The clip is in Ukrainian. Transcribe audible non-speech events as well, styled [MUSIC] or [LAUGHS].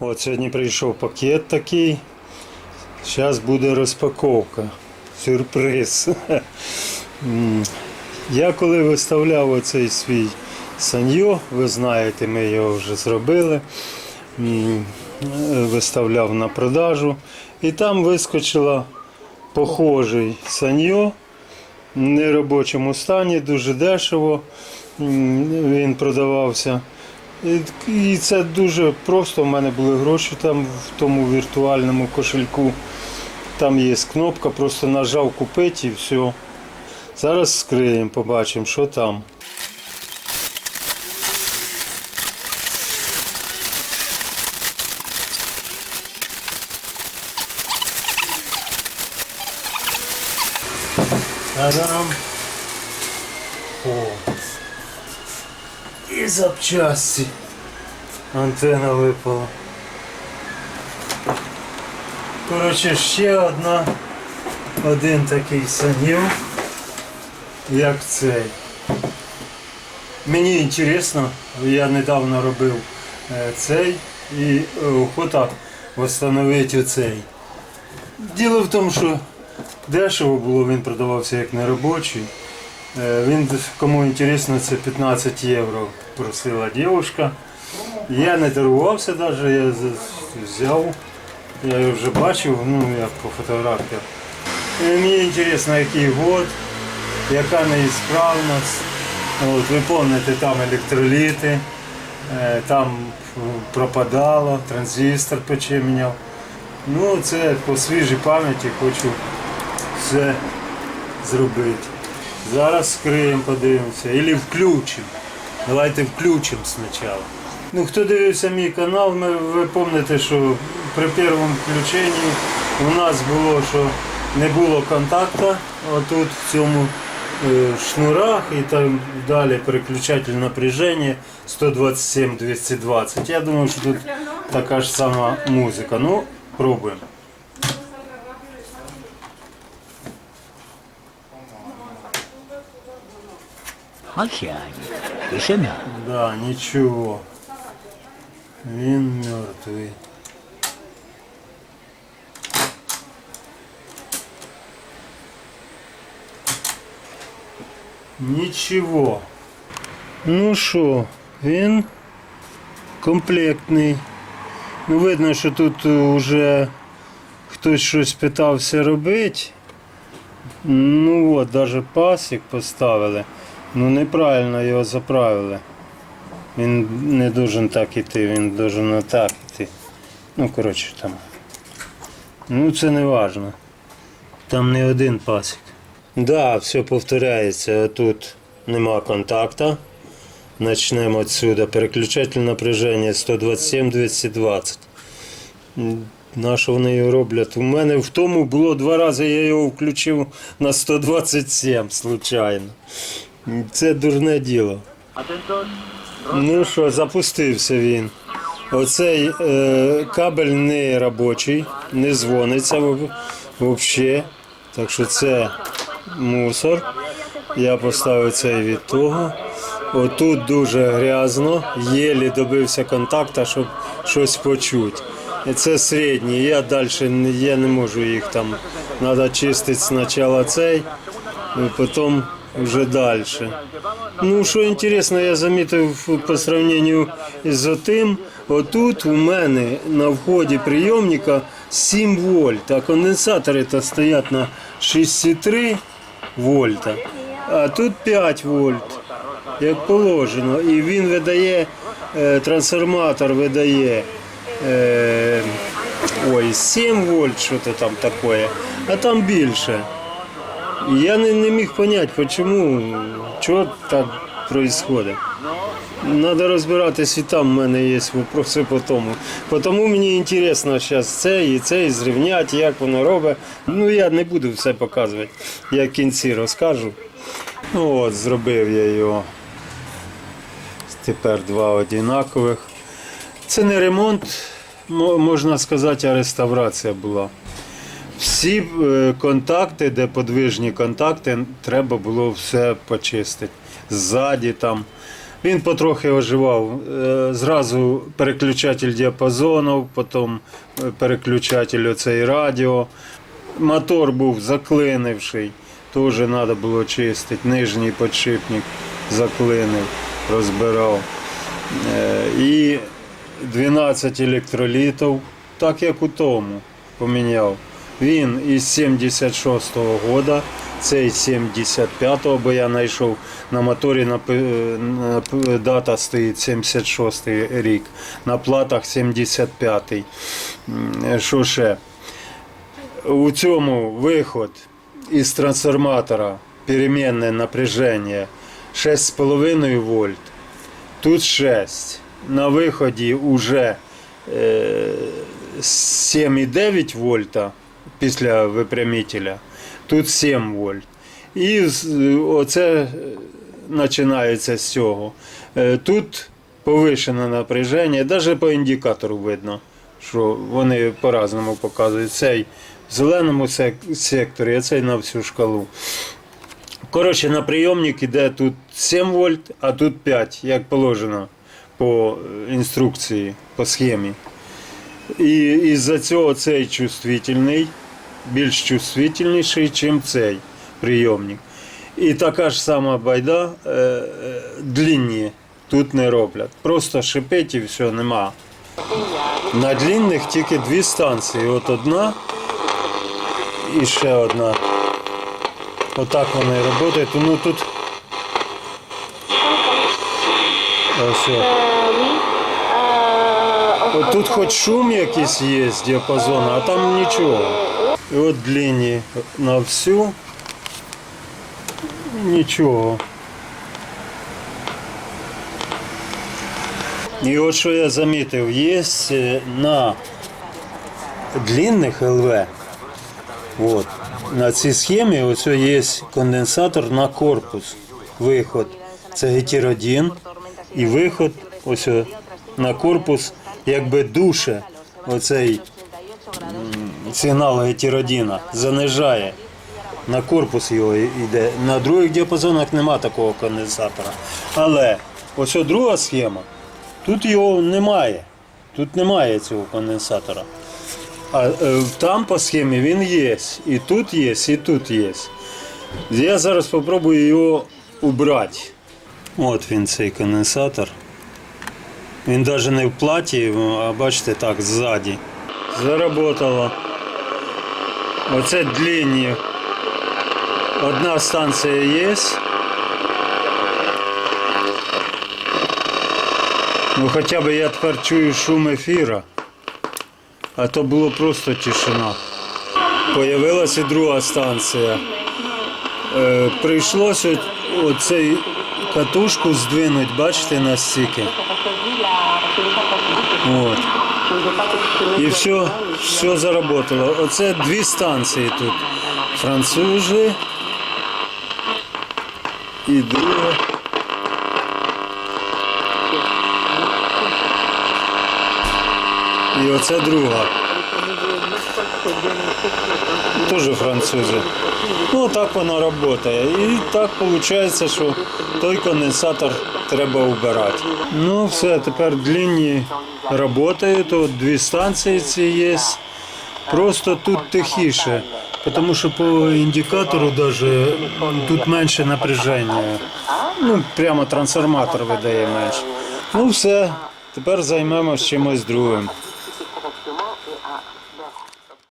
От сьогодні прийшов пакет такий. Зараз буде розпаковка. Сюрприз. [LAUGHS] Я коли виставляв оцей свій саньо, ви знаєте, ми його вже зробили. Виставляв на продажу. І там вискочила похожий саньо в неробочому стані, дуже дешево. Він продавався. І, це дуже просто. У мене були гроші там в тому віртуальному кошельку. Там є кнопка, просто нажав купити і все. Зараз скриємо, побачимо, що там. Та-дам! О! І запчасті. Антена випала. Коротше, ще одна, один такий санів, як цей. Мені цікаво, я недавно робив е, цей і е, охота встановити оцей. Діло в тому, що дешево було, він продавався як неробочий. Е, Він, кому цікаво, це 15 євро просила дівчинка. Я не дарувався навіть, я взяв. Я його вже бачив, ну як по фотографіях. І мені цікаво, який год, яка неісправність. От, ви пам'ятаєте, там електроліти, е, там пропадало, транзистор пече. Ну, це по свіжій пам'яті хочу все зробити. Зараз скриємо, подивимося. Або включимо. Давайте включимо спочатку. Ну, хто дивився мій канал, ми, ви пам'ятаєте, що при першому включенні у нас було, що не було контакту отут в цьому е, шнурах і так далі переключатель напряження 127-220. Я думаю, що тут така ж сама музика. Ну, пробуємо. Молчание. Тишина. Да, нічого. Він мертвий. Нічого. Ну що, він комплектний. Ну, видно, що тут вже хтось щось питався робити. Ну от, навіть пасік поставили. Ну неправильно його заправили. Він не должен так іти, він должен отак іти. Ну, коротше там. Ну це не важно. Там не один пасік. Да, все повторяється. Тут нема контакта. Начнемо відсюди. Переключатель напряження 127-220. М, На що вони його роблять? У мене в тому було два рази, я його включив на 127 случайно. Це дурне діло. Ну що, запустився він. Оцей е, кабель не робочий, не дзвониться взагалі. Так що це мусор. Я поставив цей від того. Отут дуже грязно, єлі добився контакту, щоб щось почути. Це середній, я далі я не можу їх там. Треба чистити спочатку цей, потім вже далі. Ну, що інтересно, я замітив по сравненню з отим, отут у мене на вході прийомника 7 вольт, а конденсатори то стоять на 6,3 вольта, а тут 5 вольт, як положено. І він видає, е, трансформатор видає е, ой, 7 вольт, що то там таке, а там більше. Я не, не міг понять, почему, що так происходит. Надо розбиратись і там в мене є вопроси по тому. Тому мені цікаво зараз це і це, і зрівняти, як воно робить. Ну я не буду все показувати. Я в кінці розкажу. Ну от, зробив я його. Тепер два одинакових. Це не ремонт, можна сказати, а реставрація була. Всі е, контакти, де подвижні контакти, треба було все почистити. Ззаді там Він потрохи оживав. Е, Зразу переключатель діапазонів, потім е, переключатель оцей радіо. Мотор був заклинивший, теж треба було чистити. Нижній подшипник заклинив, розбирав. І 12 електролітів, так як у тому, поміняв. Він із 76-го года, цей 75-го, бо я знайшов на моторі на- дата стоїть 76-й рік, на платах 75-й. М, Що ще? У цьому виход із трансформатора перемінне напряження 6,5 вольт. Тут 6. На виході вже е, 7,9 вольта після випрямителя. Тут 7 вольт. І оце починається з цього. Е, Тут повишене напряження, навіть по індикатору видно, що вони по-разному показують. Цей в зеленому секторі, а цей на всю шкалу. Коротше, на прийомник іде тут 7 вольт, а тут 5, як положено по е, інструкції, по схемі. І із-за цього цей чувствительний, більш чувствительніший, ніж цей прийомник. І така ж сама байда е, е, длинні тут не роблять. Просто шипить і все, нема. На длинних тільки дві станції. От одна і ще одна. Отак вони працюють. Ну тут. Ось. От тут хоч шум якийсь є з діапазону, а там нічого. І от длинні на всю. Нічого. І от що я замітив, є е, на длинних ЛВ, от, на цій схемі ось є конденсатор на корпус. Виход. Це гетеродін. І виход ось на корпус якби душе оцей сигнал гетеродіна, занижає. На корпус його йде. На других діапазонах нема такого конденсатора. Але ось друга схема, тут його немає. Тут немає цього конденсатора. А е, там по схемі він є. І тут є, і тут є. Я зараз спробую його убрати. От він цей конденсатор. Він навіть не в платі, а бачите так, ззаді. Заработало. Оце длинні. Одна станція є. Ну хоча б я тепер чую шум ефіра. А то було просто тишина. Появилася друга станція. Е, прийшлося оцей катушку здвинути, бачите, настільки. От. І все, все заработало. Оце дві станції тут. Французи. І друга. І оце друга. Теж французи. Ну так вона працює. І так виходить, що той конденсатор треба убирати. Ну все, тепер длинні працюють, от дві станції ці є. Просто тут тихіше, тому що по індикатору даже тут менше напряження. Ну, прямо трансформатор видає менше. Ну все, тепер займемось чимось другим.